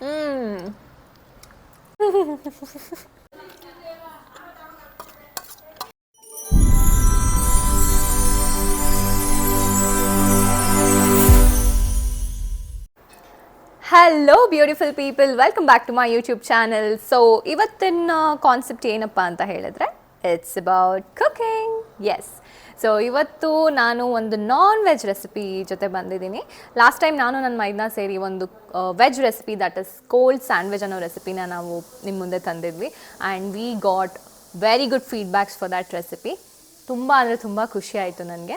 Hmm. Hello beautiful people welcome back to my YouTube channel so ಇವತ್ತಿನ concept ಏನಪ್ಪ ಅಂತ ಹೇಳಿದ್ರೆ it's about cooking yes so ಇವತ್ತು ನಾನು ಒಂದು ನಾನ್ ವೆಜ್ ರೆಸಿಪಿ ಜೊತೆ ಬಂದಿದ್ದೀನಿ. ಲಾಸ್ಟ್ ಟೈಮ್ ನಾನು ನನ್ನ ಮೈದ್ನ ಸೇರಿ ಒಂದು veg recipe that is cold sandwich ಅನ್ನೋ ರೆಸಿಪಿನ ನಾವು ನಿಮ್ಮ ಮುಂದೆ ತಂದಿದ್ವಿ. And we got very good feedbacks for that recipe ತುಂಬ ಅಂದರೆ ತುಂಬ ಖುಷಿ ಆಯಿತು ನನಗೆ.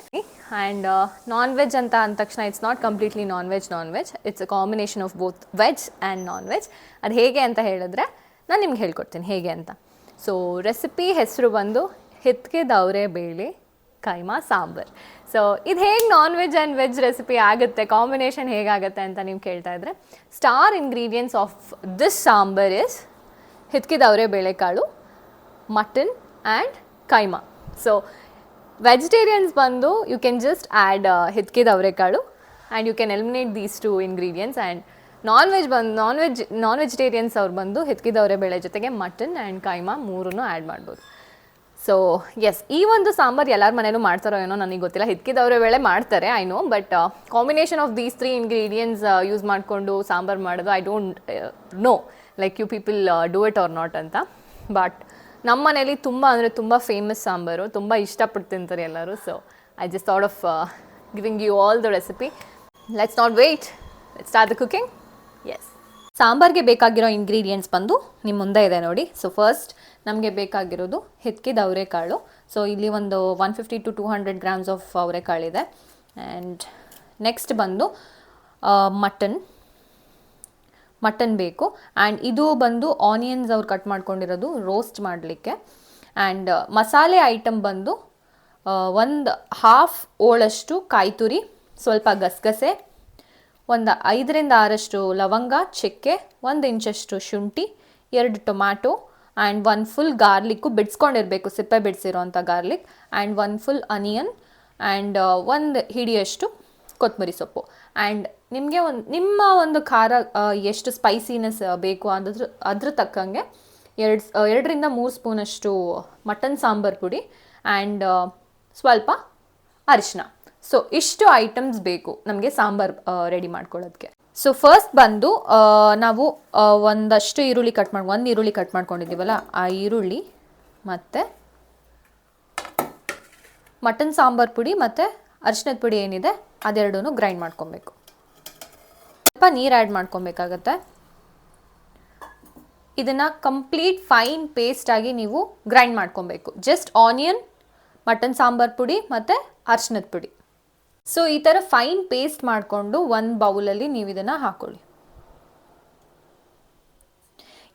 ಆ್ಯಂಡ್ ನಾನ್ ವೆಜ್ ಅಂತ ಅಂದ ತಕ್ಷಣ it's not completely non veg non veg it's a combination of both veg and non veg ಅದು ಹೇಗೆ ಅಂತ ಹೇಳಿದ್ರೆ, ನಾನು ನಿಮ್ಗೆ ಹೇಳ್ಕೊಡ್ತೀನಿ ಹೇಗೆ ಅಂತ. ಸೊ ರೆಸಿಪಿ ಹೆಸರು ಬಂದು ಹಿತ್ಕೆ ದವರೆ ಬೇಳೆ ಕೈಮಾ ಸಾಂಬಾರ್. ಸೊ ಇದು ಹೇಗೆ non veg and veg recipe ಆಗುತ್ತೆ? ಕಾಂಬಿನೇಷನ್ ಹೇಗಾಗುತ್ತೆ ಅಂತ ನೀವು ಕೇಳ್ತಾ ಇದ್ರೆ star ingredients of this sambar is ಹಿತ್ಕಿದವರೆ ಬೇಳೆಕಾಳು mutton and keema. So vegetarians ಬಂದು ಯು ಕ್ಯಾನ್ ಜಸ್ಟ್ ಆ್ಯಡ್ ಹಿತ್ಕಿದ ಅವರೆಕಾಳು and you can eliminate these two ingredients and non veg ಬಂದು ನಾನ್ ವೆಜ್ ನಾನ್ ವೆಜಿಟೇರಿಯನ್ಸ್ ಅವ್ರು ಬಂದು ಹಿತ್ಕಿದವರೆ ಬೇಳೆ ಜೊತೆಗೆ ಮಟನ್ ಆ್ಯಂಡ್ ಕೈಮಾ ಮೂರನ್ನು ಆ್ಯಡ್ ಮಾಡ್ಬೋದು. ಸೊ ಎಸ್ ಈ ಒಂದು ಸಾಂಬಾರು ಎಲ್ಲರ ಮನೇಲೂ ಮಾಡ್ತಾರೋ ಏನೋ ನನಗೆ ಗೊತ್ತಿಲ್ಲ. ಹಿತ್ಕಿದವರೆ ವೇಳೆ ಮಾಡ್ತಾರೆ I know but combination of these three ingredients use ಮಾಡಿಕೊಂಡು ಸಾಂಬಾರು ಮಾಡೋದು I don't know like you people do it or not ಅಂತ. ಬಟ್ ನಮ್ಮ ಮನೇಲಿ ತುಂಬ ಅಂದರೆ ತುಂಬ ಫೇಮಸ್ ಸಾಂಬಾರು, ತುಂಬ ಇಷ್ಟಪಟ್ಟು ತಿಂತಾರೆ ಎಲ್ಲರೂ. So I just thought of giving you all the recipe let's not wait start the cooking yes ಸಾಂಬಾರ್ಗೆ ಬೇಕಾಗಿರೋ ಇಂಗ್ರೀಡಿಯೆಂಟ್ಸ್ ಬಂದು ನಿಮ್ಮ ಮುಂದೆ ಇದೆ ನೋಡಿ. ಸೊ ಫಸ್ಟ್ ನಮಗೆ ಬೇಕಾಗಿರೋದು ಹೆತ್ಕಿದ ಅವರೆಕಾಳು ಸೊ ಇಲ್ಲಿ ಒಂದು one fifty to two hundred grams of ಅವರೆಕಾಳಿದೆ and next ಬಂದು ಮಟನ್ ಮಟನ್ ಬೇಕು. ಆ್ಯಂಡ್ ಇದು ಬಂದು ಆನಿಯನ್ಸ್ ಅವ್ರು ಕಟ್ ಮಾಡ್ಕೊಂಡಿರೋದು ರೋಸ್ಟ್ ಮಾಡಲಿಕ್ಕೆ. ಆ್ಯಂಡ್ ಮಸಾಲೆ ಐಟಮ್ ಬಂದು ಒಂದು ಹಾಫ್ ಓಳಷ್ಟು ಕಾಯಿ ತುರಿ ಸ್ವಲ್ಪ ಗಸಗಸೆ ಒಂದು ಐದರಿಂದ ಆರಷ್ಟು ಲವಂಗ, ಚಕ್ಕೆ, ಒಂದು ಇಂಚಷ್ಟು ಶುಂಠಿ, ಎರಡು tomato and one full garlic ಬಿಡಿಸ್ಕೊಂಡಿರಬೇಕು, ಸಿಪ್ಪೆ ಬಿಡಿಸಿರೋಂಥ garlic and one full onion and ಒಂದು ಹಿಡಿಯಷ್ಟು ಕೊತ್ತಂಬರಿ ಸೊಪ್ಪು. ಆ್ಯಂಡ್ ನಿಮಗೆ ಒಂದು, ನಿಮ್ಮ ಒಂದು ಖಾರ ಎಷ್ಟು ಸ್ಪೈಸಿನೆಸ್ ಬೇಕು ಅದ್ರ ಅದ್ರ ತಕ್ಕಂಗೆ ಎರಡು ಎರಡರಿಂದ ಮೂರು ಸ್ಪೂನಷ್ಟು ಮಟನ್ ಸಾಂಬಾರ್ ಪುಡಿ ಆ್ಯಂಡ್ ಸ್ವಲ್ಪ ಅರಿಶಿನ ಸೊ ಇಷ್ಟು ಐಟಮ್ಸ್ ಬೇಕು ನಮಗೆ ಸಾಂಬಾರ್ ರೆಡಿ ಮಾಡ್ಕೊಳ್ಳೋದಕ್ಕೆ ಸೊ ಫಸ್ಟ್ ಬಂದು ನಾವು ಒಂದಷ್ಟು ಈರುಳ್ಳಿ ಕಟ್ ಮಾಡಿ, ಒಂದು ಈರುಳ್ಳಿ ಕಟ್ ಮಾಡ್ಕೊಂಡಿದ್ದೀವಲ್ಲ, ಆ ಈರುಳ್ಳಿ ಮತ್ತು ಮಟನ್ ಸಾಂಬಾರ್ ಪುಡಿ ಮತ್ತು ಅರಿಶಿನದ ಪುಡಿ ಏನಿದೆ ಅದೆರಡೂ ಗ್ರೈಂಡ್ ಮಾಡ್ಕೊಬೇಕು. ಸ್ವಲ್ಪ ನೀರು ಆ್ಯಡ್ ಮಾಡ್ಕೊಬೇಕಾಗತ್ತೆ. ಇದನ್ನು ಕಂಪ್ಲೀಟ್ ಫೈನ್ ಪೇಸ್ಟಾಗಿ ನೀವು ಗ್ರೈಂಡ್ ಮಾಡ್ಕೊಬೇಕು. ಜಸ್ಟ್ ಆನಿಯನ್ ಮಟನ್ ಸಾಂಬಾರ್ ಪುಡಿ ಮತ್ತು ಅರ್ಶಿನದ ಪುಡಿ. ಸೊ ಈ ಥರ ಫೈನ್ ಪೇಸ್ಟ್ ಮಾಡಿಕೊಂಡು ಒಂದು ಬೌಲಲ್ಲಿ ನೀವು ಇದನ್ನು ಹಾಕೊಳ್ಳಿ.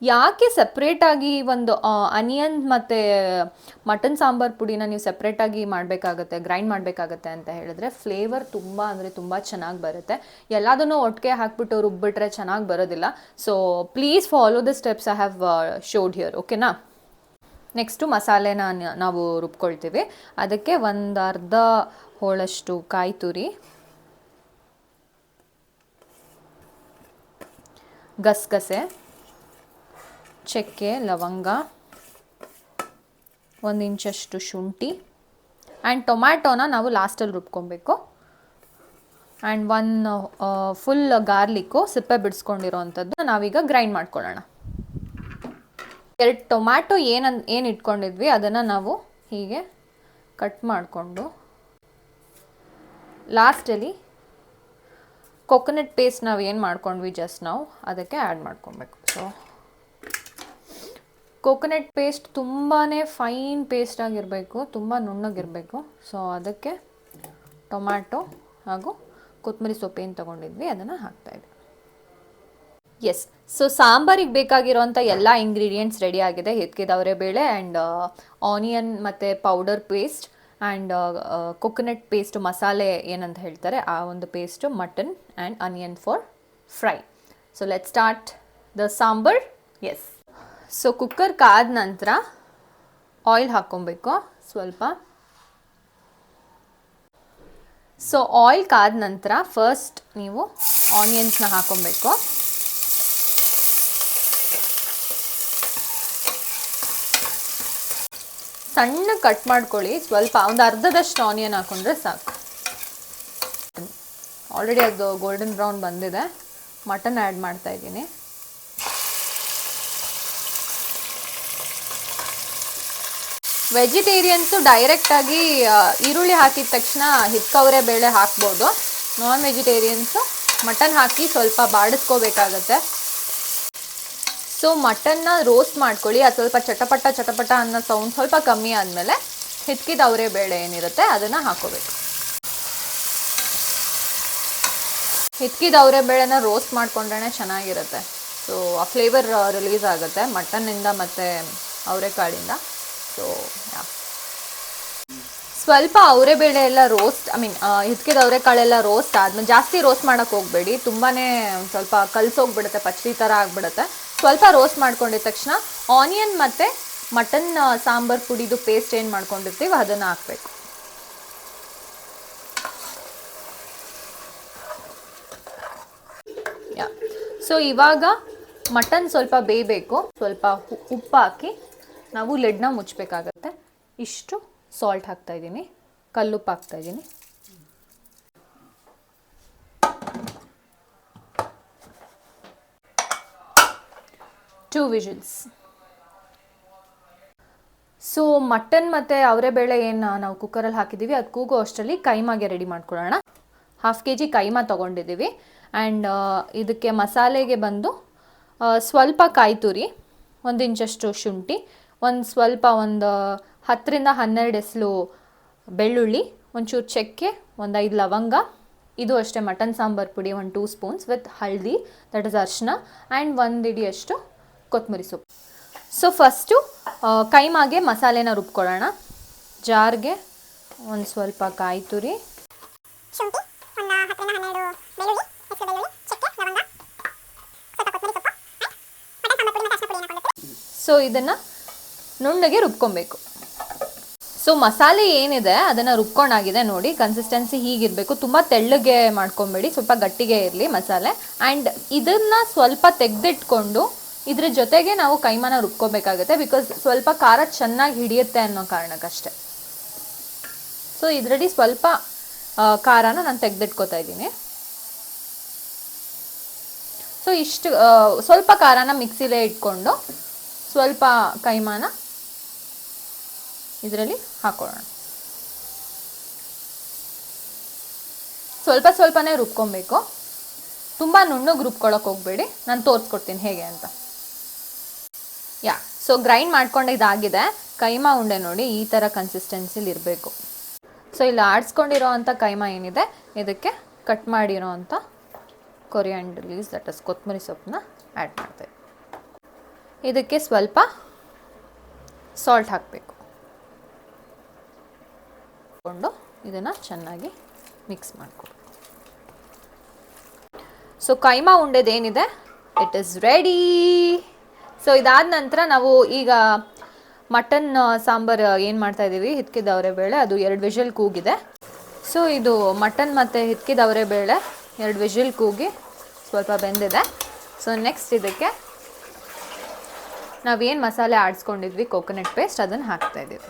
ಯಾಕೆ ಸಪ್ರೇಟಾಗಿ ಒಂದು ಅನಿಯನ್ ಮತ್ತು ಮಟನ್ ಸಾಂಬಾರ್ ಪುಡಿನ ನೀವು ಸಪ್ರೇಟಾಗಿ ಮಾಡಬೇಕಾಗತ್ತೆ ಗ್ರೈಂಡ್ ಮಾಡಬೇಕಾಗತ್ತೆ ಅಂತ ಹೇಳಿದ್ರೆ ಫ್ಲೇವರ್ ತುಂಬ ಅಂದರೆ ತುಂಬ ಚೆನ್ನಾಗಿ ಬರುತ್ತೆ. ಎಲ್ಲದನ್ನೂ ಒಟ್ಟಿಗೆ ಹಾಕ್ಬಿಟ್ಟು ರುಬ್ಬಿಟ್ರೆ ಚೆನ್ನಾಗಿ ಬರೋದಿಲ್ಲ. So please follow the steps I have showed here ಓಕೆನಾ ನೆಕ್ಸ್ಟು ಮಸಾಲೆನ ನಾವು ರುಬ್ಕೊಳ್ತೀವಿ. ಅದಕ್ಕೆ ಒಂದು ಅರ್ಧ ಹೋಳಷ್ಟು ಕಾಯಿ ತುರಿ, ಗಸಗಸೆ, ಚಕ್ಕೆ, ಲವಂಗ, ಒಂದು ಇಂಚಷ್ಟು ಶುಂಠಿ ಆ್ಯಂಡ್ ಟೊಮ್ಯಾಟೋನ ನಾವು ಲಾಸ್ಟಲ್ಲಿ ರುಬ್ಕೊಬೇಕು. ಆ್ಯಂಡ್ ಒನ್ ಫುಲ್ ಗಾರ್ಲಿಕ್ಕು ಸಿಪ್ಪೆ ಬಿಡಿಸ್ಕೊಂಡಿರೋ ಅಂಥದ್ದು ನಾವೀಗ ಗ್ರೈಂಡ್ ಮಾಡ್ಕೊಳ್ಳೋಣ. ಎರಡು ಟೊಮ್ಯಾಟೊ ಏನನ್, ಏನು ಇಟ್ಕೊಂಡಿದ್ವಿ ಅದನ್ನು ನಾವು ಹೀಗೆ ಕಟ್ ಮಾಡಿಕೊಂಡು ಲಾಸ್ಟಲ್ಲಿ ಕೊಕೊನಟ್ ಪೇಸ್ಟ್ ನಾವು ಏನು ಮಾಡ್ಕೊಂಡ್ವಿ ಜಸ್ಟ್ ನಾವು, ಅದಕ್ಕೆ ಆ್ಯಡ್ ಮಾಡ್ಕೊಬೇಕು. ಸೊ ಕೊಕೊನಟ್ ಪೇಸ್ಟ್ ತುಂಬಾ ಫೈನ್ ಪೇಸ್ಟ್ ಆಗಿರಬೇಕು, ತುಂಬ ನುಣ್ಣಗಿರಬೇಕು. ಸೊ ಅದಕ್ಕೆ ಟೊಮ್ಯಾಟೊ ಹಾಗೂ ಕೊತ್ತಂಬರಿ ಸೊಪ್ಪು ಏನು ತೊಗೊಂಡಿದ್ವಿ, ಅದನ್ನು ಹಾಕ್ತಾಯಿದ್ವಿ ಎಸ್ ಸೊ ಸಾಂಬಾರಿಗೆ ಬೇಕಾಗಿರೋಂಥ ಎಲ್ಲ ಇಂಗ್ರೀಡಿಯೆಂಟ್ಸ್ ರೆಡಿ ಆಗಿದೆ. ಹೆತ್ಕಿದವರೆ ಬೇಳೆ ಆ್ಯಂಡ್ ಆನಿಯನ್ ಮತ್ತು powder paste and coconut paste ಮಸಾಲೆ ಏನಂತ ಹೇಳ್ತಾರೆ, ಆ ಒಂದು paste mutton and onion for fry so let start the sambar. Yes so cooker ಕಾದ ನಂತರ ಆಯಿಲ್ ಹಾಕ್ಕೊಬೇಕು. ಸ್ವಲ್ಪ. ಸೊ ಆಯಿಲ್ ಕಾದ ನಂತರ ಫಸ್ಟ್ ನೀವು ಆನಿಯನ್ಸ್ನ ಹಾಕೊಬೇಕು ಸಣ್ಣ ಕಟ್ ಮಾಡ್ಕೊಳ್ಳಿ. ಸ್ವಲ್ಪ ಒಂದು ಅರ್ಧದಷ್ಟು ಆನಿಯನ್ ಹಾಕೊಂಡ್ರೆ ಸಾಕು. ಆಲ್ರೆಡಿ ಅದು ಗೋಲ್ಡನ್ ಬ್ರೌನ್ ಬಂದಿದೆ. ಮಟನ್ ಆ್ಯಡ್ ಮಾಡ್ತಾ ಇದ್ದೀನಿ. ವೆಜಿಟೇರಿಯನ್ಸು ಡೈರೆಕ್ಟಾಗಿ ಈರುಳ್ಳಿ ಹಾಕಿದ ತಕ್ಷಣ ಹಿತ್ಕವರೆ ಬೇಳೆ ಹಾಕ್ಬೋದು. ನಾನ್ ವೆಜಿಟೇರಿಯನ್ಸು ಮಟನ್ ಹಾಕಿ ಸ್ವಲ್ಪ ಬಾಡಿಸ್ಕೋಬೇಕಾಗತ್ತೆ. ಸೊ ಮಟನ್ನ ರೋಸ್ಟ್ ಮಾಡ್ಕೊಳ್ಳಿ. ಅದು ಸ್ವಲ್ಪ ಚಟಪಟ ಚಟಪಟ ಅನ್ನೋ ಸೌಂಡ್ ಸ್ವಲ್ಪ ಕಮ್ಮಿ ಆದಮೇಲೆ ಹಿಟ್ಕಿದ ಅವರೇ ಬೇಳೆ ಏನಿರುತ್ತೆ ಅದನ್ನು ಹಾಕೋಬೇಕು. ಹಿಟ್ಕಿದ ಅವರೇ ಬೇಳೆನ ರೋಸ್ಟ್ ಮಾಡ್ಕೊಂಡ್ರೆ ಚೆನ್ನಾಗಿರುತ್ತೆ. ಸೊ ಆ ಫ್ಲೇವರ್ ರಿಲೀಸ್ ಆಗುತ್ತೆ ಮಟನ್ನಿಂದ ಮತ್ತು ಅವರೆಕಾಳಿಂದ. ಸೊ ಯಾ ಸ್ವಲ್ಪ ಅವರೆಬೇಳೆ ಎಲ್ಲ ರೋಸ್ಟ್ ಐ ಮೀನ್ ಹಿತ್ಕಿದ ಅವರೆಕಾಳೆಲ್ಲ ರೋಸ್ಟ್ ಆದ್ಮೇಲೆ ಜಾಸ್ತಿ ರೋಸ್ಟ್ ಮಾಡೋಕೆ ಹೋಗಬೇಡಿ. ತುಂಬಾ ಸ್ವಲ್ಪ ಕಲ್ಸೋಗ್ಬಿಡುತ್ತೆ ಪಚ್ಚಡಿ ಥರ ಆಗಿಬಿಡುತ್ತೆ. ಸ್ವಲ್ಪ ರೋಸ್ಟ್ ಮಾಡ್ಕೊಂಡಿದ ತಕ್ಷಣ ಆನಿಯನ್ ಮತ್ತು ಮಟನ್ ಸಾಂಬಾರ್ ಪುಡಿದು ಪೇಸ್ಟ್ ಏನು ಮಾಡ್ಕೊಂಡಿರ್ತೀವಿ ಅದನ್ನು ಹಾಕಬೇಕು. ಸೊ ಇವಾಗ ಮಟನ್ ಸ್ವಲ್ಪ ಬೇಯಬೇಕು. ಸ್ವಲ್ಪ ಉಪ್ಪು ಹಾಕಿ ನಾವು ಲೆಡ್ನ ಮುಚ್ಚಬೇಕಾಗತ್ತೆ. ಇಷ್ಟು ಸಾಲ್ಟ್ ಹಾಕ್ತಾ ಇದ್ದೀನಿ. ಕಲ್ಲುಪ್ಪು ಹಾಕ್ತಾ ಟೂ ವಿಷಲ್ಸ್ ಸೊ ಮಟನ್ ಮತ್ತು ಅವರೆಬೇಳೆ ಏನು ನಾವು ಕುಕ್ಕರಲ್ಲಿ ಹಾಕಿದ್ದೀವಿ ಅದು ಕೂಗೋ ಅಷ್ಟರಲ್ಲಿ ಕೈಮಾಗೆ ರೆಡಿ ಮಾಡ್ಕೊಳ್ಳೋಣ. ಹಾಫ್ ಕೆ ಜಿ ಕೈಮಾ ತೊಗೊಂಡಿದ್ದೀವಿ. ಆ್ಯಂಡ್ ಇದಕ್ಕೆ ಮಸಾಲೆಗೆ ಬಂದು ಸ್ವಲ್ಪ ಕಾಯಿ ತುರಿ ಒಂದು ಇಂಚಷ್ಟು ಶುಂಠಿ, ಒಂದು ಸ್ವಲ್ಪ ಒಂದು ಹತ್ತರಿಂದ ಹನ್ನೆರಡು ಎಸಲು ಬೆಳ್ಳುಳ್ಳಿ, ಒಂಚೂರು ಚಕ್ಕೆ, ಒಂದು ಐದು ಲವಂಗ, ಇದು ಅಷ್ಟೇ ಮಟನ್ ಸಾಂಬಾರ್ ಪುಡಿ, ಒಂದು ಟೂ ಸ್ಪೂನ್ಸ್ ವಿತ್ ಹಳದಿ ದಟ್ ಇಸ್ ಅರ್ಶಿನ ಆ್ಯಂಡ್ ಒಂದು ಇಡಿಯಷ್ಟು ಕೊತ್ತಂಬರಿ ಸೊಪ್ಪು. ಸೊ ಫಸ್ಟು ಕೈಮಾಗೆ ಮಸಾಲೆನ ರುಬ್ಕೊಳ್ಳೋಣ. ಜಾರ್ಗೆ ಒಂದು ಸ್ವಲ್ಪ ಕಾಯಿ ತುರಿ. ಸೊ ಇದನ್ನು ನುಣ್ಣಗೆ ರುಬ್ಕೊಬೇಕು. ಸೊ ಮಸಾಲೆ ಏನಿದೆ ಅದನ್ನು ರುಬ್ಕೊಂಡಾಗಿದೆ ನೋಡಿ. ಕನ್ಸಿಸ್ಟೆನ್ಸಿ ಹೀಗಿರಬೇಕು. ತುಂಬ ತೆಳ್ಳಗೆ ಮಾಡ್ಕೊಬೇಡಿ. ಸ್ವಲ್ಪ ಗಟ್ಟಿಗೆ ಇರಲಿ ಮಸಾಲೆ. ಆ್ಯಂಡ್ ಇದನ್ನು ಸ್ವಲ್ಪ ತೆಗೆದಿಟ್ಕೊಂಡು ಇದ್ರ ಜೊತೆಗೆ ನಾವು ಕೈಮಾನ ರುಬ್ಕೋಬೇಕಾಗುತ್ತೆ ಬಿಕಾಸ್ ಸ್ವಲ್ಪ ಖಾರ ಚೆನ್ನಾಗಿ ಹಿಡಿಯುತ್ತೆ ಅನ್ನೋ ಕಾರಣಕ್ಕಷ್ಟೆ. ಸೊ ಇದರಲ್ಲಿ ಸ್ವಲ್ಪ ಖಾರನ ನಾನು ತೆಗೆದಿಟ್ಕೋತಾ ಇದ್ದೀನಿ. ಸೊ ಇಷ್ಟು ಸ್ವಲ್ಪ ಖಾರನ ಮಿಕ್ಸಿಲೇ ಇಟ್ಕೊಂಡು ಸ್ವಲ್ಪ ಕೈಮಾನ ಇದರಲ್ಲಿ ಹಾಕೊಳ್ಳೋಣ. ಸ್ವಲ್ಪ ಸ್ವಲ್ಪನೇ ರುಬ್ಕೊಬೇಕು. ತುಂಬ ನುಣ್ಣಗೆ ರುಬ್ಕೊಳಕ್ಕೆ ಹೋಗಬೇಡಿ. ನಾನು ತೋರಿಸ್ಕೊಡ್ತೀನಿ ಹೇಗೆ ಅಂತ. ಯಾ ಸೊ ಗ್ರೈಂಡ್ ಮಾಡ್ಕೊಂಡಿದ್ದಾಗಿದೆ ಕೈಮಾ ಉಂಡೆ ನೋಡಿ, ಈ ಥರ ಕನ್ಸಿಸ್ಟೆನ್ಸಿಲಿ ಇರಬೇಕು. ಸೊ ಇಲ್ಲಿ ಆಡಿಸ್ಕೊಂಡಿರೋ ಅಂಥ ಕೈಮಾ ಏನಿದೆ, ಇದಕ್ಕೆ ಕಟ್ ಮಾಡಿರೋ ಅಂಥ ಕೊರಿಯಾಂಡ್ ಲೀಸ್ ದಟ್ ಇಸ್ ಕೊತ್ತಂಬರಿ ಸೊಪ್ಪನ್ನ ಆ್ಯಡ್ ಮಾಡ್ತೇವೆ. ಇದಕ್ಕೆ ಸ್ವಲ್ಪ ಸಾಲ್ಟ್ ಹಾಕಬೇಕು. ಕೊಂಡು ಇದನ್ನು ಚೆನ್ನಾಗಿ ಮಿಕ್ಸ್ ಮಾಡಿಕೊಡ್ಬೇಕು ಸೊ ಕೈಮಾ ಉಂಡೆದೇನಿದೆ ಇಟ್ ಇಸ್ ರೆಡಿ ಸೊ ಇದಾದ ನಂತರ ನಾವು ಈಗ ಮಟನ್ ಸಾಂಬಾರು ಏನು ಮಾಡ್ತಾ ಇದ್ದೀವಿ ಹಿತ್ಕಿದವರೆ ಬೇಳೆ, ಅದು ಎರಡು ವಿಷಲ್ ಕೂಗಿದೆ. ಸೊ ಇದು ಮಟನ್ ಮತ್ತು ಹಿತ್ಕಿದವರೆ ಬೇಳೆ, ಎರಡು ವಿಷಲ್ ಕೂಗಿ ಸ್ವಲ್ಪ ಬೆಂದಿದೆ. ಸೊ ನೆಕ್ಸ್ಟ್ ಇದಕ್ಕೆ ನಾವೇನು ಮಸಾಲೆ ಆಡಿಸ್ಕೊಂಡಿದ್ವಿ? ಕೋಕೋನಟ್ ಪೇಸ್ಟ್ ಅದನ್ನು ಹಾಕ್ತಾ ಇದ್ದೀವಿ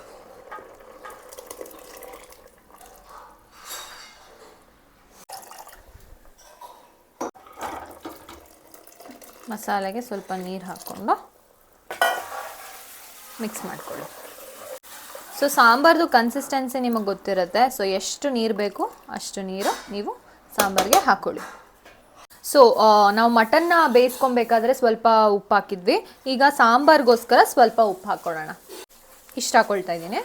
ಮಸಾಲೆಗೆ ಸ್ವಲ್ಪ ನೀರು ಹಾಕ್ಕೊಂಡು ಮಿಕ್ಸ್ ಮಾಡ್ಕೊಳ್ಳಿ. ಸೊ ಸಾಂಬಾರ್ದು ಕನ್ಸಿಸ್ಟೆನ್ಸಿ ನಿಮಗೆ ಗೊತ್ತಿರುತ್ತೆ. ಸೊ ಎಷ್ಟು ನೀರು ಬೇಕು ಅಷ್ಟು ನೀರು ನೀವು ಸಾಂಬಾರಿಗೆ ಹಾಕ್ಕೊಳ್ಳಿ ಸೊ ನಾವು ಮಟನ್ನ ಬೇಯಿಸ್ಕೊಬೇಕಾದ್ರೆ ಸ್ವಲ್ಪ ಉಪ್ಪು ಹಾಕಿದ್ವಿ. ಈಗ ಸಾಂಬಾರ್ಗೋಸ್ಕರ ಸ್ವಲ್ಪ ಉಪ್ಪು ಹಾಕ್ಕೊಳ್ಳೋಣ ಇಷ್ಟು ಹಾಕ್ಕೊಳ್ತಾ ಇದ್ದೀನಿ.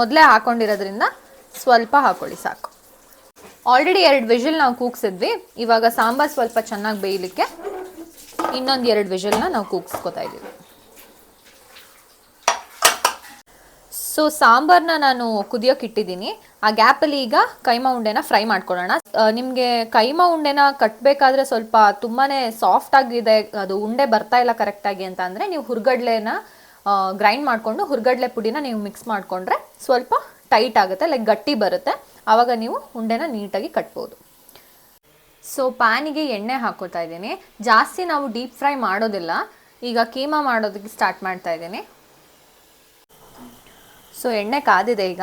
ಮೊದಲೇ ಹಾಕ್ಕೊಂಡಿರೋದ್ರಿಂದ ಸ್ವಲ್ಪ ಹಾಕ್ಕೊಳ್ಳಿ ಸಾಕು. ಆಲ್ರೆಡಿ ಎರಡು ವಿಷಲ್ ನಾವು ಕೂಗ್ಸಿದ್ವಿ. ಇವಾಗ ಸಾಂಬಾರು ಸ್ವಲ್ಪ ಚೆನ್ನಾಗಿ ಬೇಯಲಿಕ್ಕೆ ಇನ್ನೊಂದು ಎರಡು ವಿಷಲ್ನ ನಾವು ಕೂಗಿಸ್ಕೊತಾ ಇದ್ದೀವಿ ಸೊ ಸಾಂಬಾರನ್ನ ನಾನು ಕುದಿಯೋಕೆ ಇಟ್ಟಿದ್ದೀನಿ. ಆ ಗ್ಯಾಪಲ್ಲಿ ಈಗ ಕೈಮಾ ಉಂಡೆನ ಫ್ರೈ ಮಾಡ್ಕೊಳ್ಳೋಣ. ನಿಮಗೆ ಕೈಮಾ ಉಂಡೆನ ಕಟ್ಟಬೇಕಾದ್ರೆ ಸ್ವಲ್ಪ ತುಂಬಾ ಸಾಫ್ಟ್ ಆಗಿದೆ. ಅದು ಉಂಡೆ ಬರ್ತಾ ಇಲ್ಲ ಕರೆಕ್ಟಾಗಿ ಅಂತ ಅಂದರೆ ನೀವು ಹುರ್ಗಡ್ಲೆನ ಗ್ರೈಂಡ್ ಮಾಡಿಕೊಂಡು ಹುರ್ಗಡ್ಲೆ ಪುಡಿನ ನೀವು ಮಿಕ್ಸ್ ಮಾಡಿಕೊಂಡ್ರೆ ಸ್ವಲ್ಪ ಟೈಟ್ ಆಗುತ್ತೆ ಲೈಕ್ ಗಟ್ಟಿ ಬರುತ್ತೆ. ಆವಾಗ ನೀವು ಉಂಡೆನ ನೀಟಾಗಿ ಕಟ್ಬೋದು. ಸೊ ಪ್ಯಾನಿಗೆ ಎಣ್ಣೆ ಹಾಕೋತಾ ಇದ್ದೀನಿ. ಜಾಸ್ತಿ ನಾವು ಡೀಪ್ ಫ್ರೈ ಮಾಡೋದಿಲ್ಲ. ಈಗ ಕೀಮಾ ಮಾಡೋದಕ್ಕೆ ಸ್ಟಾರ್ಟ್ ಮಾಡ್ತಾ ಇದ್ದೀನಿ. ಸೊ ಎಣ್ಣೆ ಕಾದಿದೆ ಈಗ.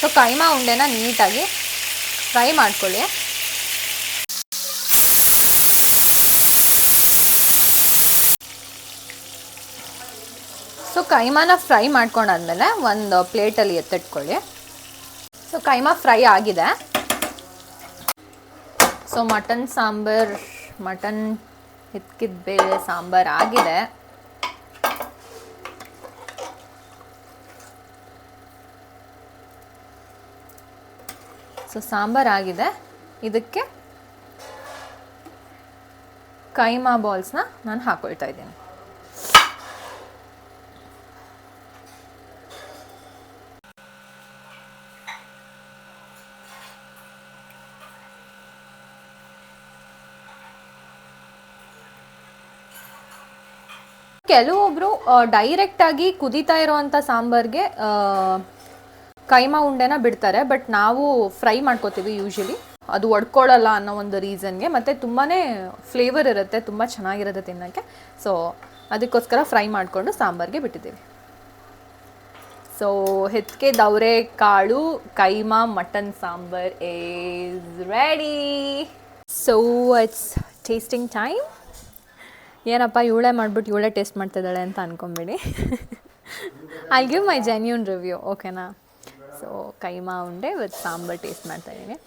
ಸೊ ಕೈಮಾ ಉಂಡೆನ ನೀಟಾಗಿ ಫ್ರೈ ಮಾಡ್ಕೊಳ್ಳಿ. ಸೊ ಕೈಮಾನ ಫ್ರೈ ಮಾಡ್ಕೊಂಡಾದ್ಮೇಲೆ ಒಂದು ಪ್ಲೇಟಲ್ಲಿ ಎತ್ತಿಟ್ಕೊಳ್ಳಿ. ಸೊ ಕೈಮಾ ಫ್ರೈ ಆಗಿದೆ. ಸೊ ಮಟನ್ ಸಾಂಬಾರ್ ಮಟನ್ ಹಿತ್ಕಿದ ಬೇರೆ ಸಾಂಬಾರ್ ಆಗಿದೆ. ಸೊ ಸಾಂಬಾರ್ ಆಗಿದೆ. ಇದಕ್ಕೆ ಕೈಮಾ ಬಾಲ್ಸ್ನ ನಾನು ಹಾಕೊಳ್ತಾ ಇದ್ದೀನಿ. ಕೆಲವೊಬ್ರು ಡೈರೆಕ್ಟ್ ಆಗಿ ಕುದೀತಾ ಇರೋವಂಥ ಸಾಂಬಾರ್ಗೆ ಕೈಮಾ ಉಂಡೆನ ಬಿಡ್ತಾರೆ ಬಟ್ ನಾವು ಫ್ರೈ ಮಾಡ್ಕೋತೀವಿ ಯೂಶಲಿ ಅದು ಒಡ್ಕೊಳ್ಳಲ್ಲ ಅನ್ನೋ ಒಂದು ರೀಸನ್ಗೆ ಮತ್ತು ತುಂಬಾ ಫ್ಲೇವರ್ ಇರುತ್ತೆ, ತುಂಬ ಚೆನ್ನಾಗಿರುತ್ತೆ ತಿನ್ನೋಕ್ಕೆ. ಸೊ ಅದಕ್ಕೋಸ್ಕರ ಫ್ರೈ ಮಾಡಿಕೊಂಡು ಸಾಂಬಾರಿಗೆ ಬಿಟ್ಟಿದ್ದೀವಿ. ಸೊ ಹೆತ್ತಿಗೆ ದವರೆ ಕಾಳು, keema mutton sambar is ready so it's tasting time ಏನಪ್ಪ, ಇವಳೆ ಮಾಡಿಬಿಟ್ಟು ಇವಳೇ ಟೇಸ್ಟ್ ಮಾಡ್ತಿದ್ದಾಳೆ ಅಂತ ಅನ್ಕೊಂಬಿಡಿ. I give my genuine review ಓಕೆನಾ ಸೊ ಕೈಮಾ ಉಂಡೆ ವಿತ್ ಸಾಂಬಾರ್ ಟೇಸ್ಟ್ ಮಾಡ್ತಾ ಇದ್ದೀನಿ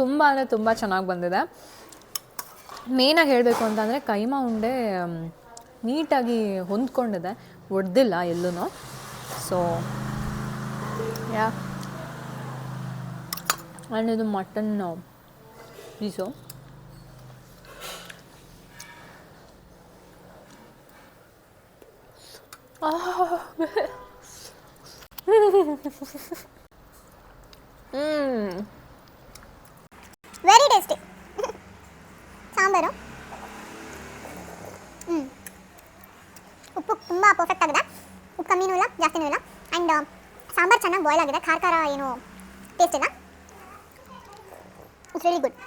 ತುಂಬ ಅಂದರೆ ತುಂಬ ಚೆನ್ನಾಗಿ ಬಂದಿದೆ. ಮೇನಾಗಿ ಹೇಳಬೇಕು ಅಂತಂದರೆ ಕೈಮಾ ಉಂಡೆ ನೀಟಾಗಿ ಹೊಂದ್ಕೊಂಡಿದೆ. ಒಡೆದಿಲ್ಲ ಎಲ್ಲೂ ಸೊ ಯಾ ಆ್ಯಂಡ್ ಇದು ಮಟನ್ ಪೀಸು ಹ್ಞೂ ವೆರಿ ಟೇಸ್ಟಿ ಸಾಂಬಾರು ಹ್ಞೂ ಉಪ್ಪು ತುಂಬ ಪರ್ಫೆಕ್ಟ್ ಆಗಿದೆ ಉಪ್ಪು ಕಮ್ಮಿನೂ ಇಲ್ಲ ಜಾಸ್ತಿನೂ ಇಲ್ಲ ಆ್ಯಂಡ್ ಸಾಂಬಾರು ಚೆನ್ನಾಗಿ ಬಾಯ್ಲ್ ಆಗಿದೆ ಖಾರ ಖಾರ ಏನು ಟೇಸ್ಟ್ ಇಲ್ಲ it's very good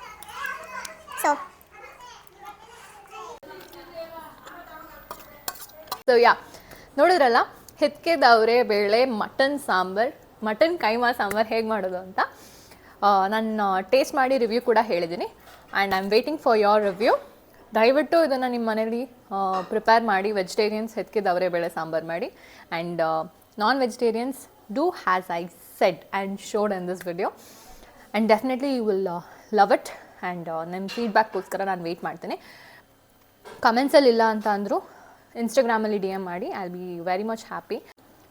so so yeah ನೋಡಿದ್ರಲ್ಲ ಹೆತ್ಕೆದವ್ರೆ ಬೇಳೆ, ಮಟನ್ ಸಾಂಬಾರ್, ಮಟನ್ ಕೈಮಾ ಸಾಂಬಾರ್ ಹೇಗೆ ಮಾಡೋದು ಅಂತ. ನಾನು ಟೇಸ್ಟ್ ಮಾಡಿ ರಿವ್ಯೂ ಕೂಡ ಹೇಳಿದ್ದೀನಿ and I am waiting for your review ದಯವಿಟ್ಟು ಇದನ್ನು ನಿಮ್ಮ ಮನೇಲಿ ಪ್ರಿಪೇರ್ ಮಾಡಿ ವೆಜಿಟೇರಿಯನ್ಸ್ ಹೆತ್ಕೆದವ್ರೆ ಬೇಳೆ ಸಾಂಬಾರ್ ಮಾಡಿ. And non vegetarians do has I said and showed in this video and definitely you will love it and ನಿಮ್ಮ ಫೀಡ್ಬ್ಯಾಕ್ಗೋಸ್ಕರ ನಾನು ವೆಯ್ಟ್ ಮಾಡ್ತೀನಿ. ಕಮೆಂಟ್ಸಲ್ಲಿ ಇಲ್ಲ ಅಂತ ಅಂದರು ಇನ್ಸ್ಟಾಗ್ರಾಮಲ್ಲಿ ಡಿ ಎಂ ಮಾಡಿ I be very much happy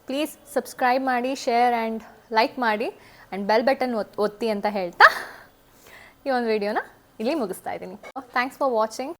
please subscribe ಮಾಡಿ ಶೇರ್ ಆ್ಯಂಡ್ ಲೈಕ್ ಮಾಡಿ ಆ್ಯಂಡ್ ಬೆಲ್ ಬಟನ್ ಒತ್, ಒತ್ತಿ ಅಂತ ಹೇಳ್ತಾ ಈ ಒಂದು ವಿಡಿಯೋನ ಇಲ್ಲಿ ಮುಗಿಸ್ತಾ ಇದ್ದೀನಿ. Thanks for watching.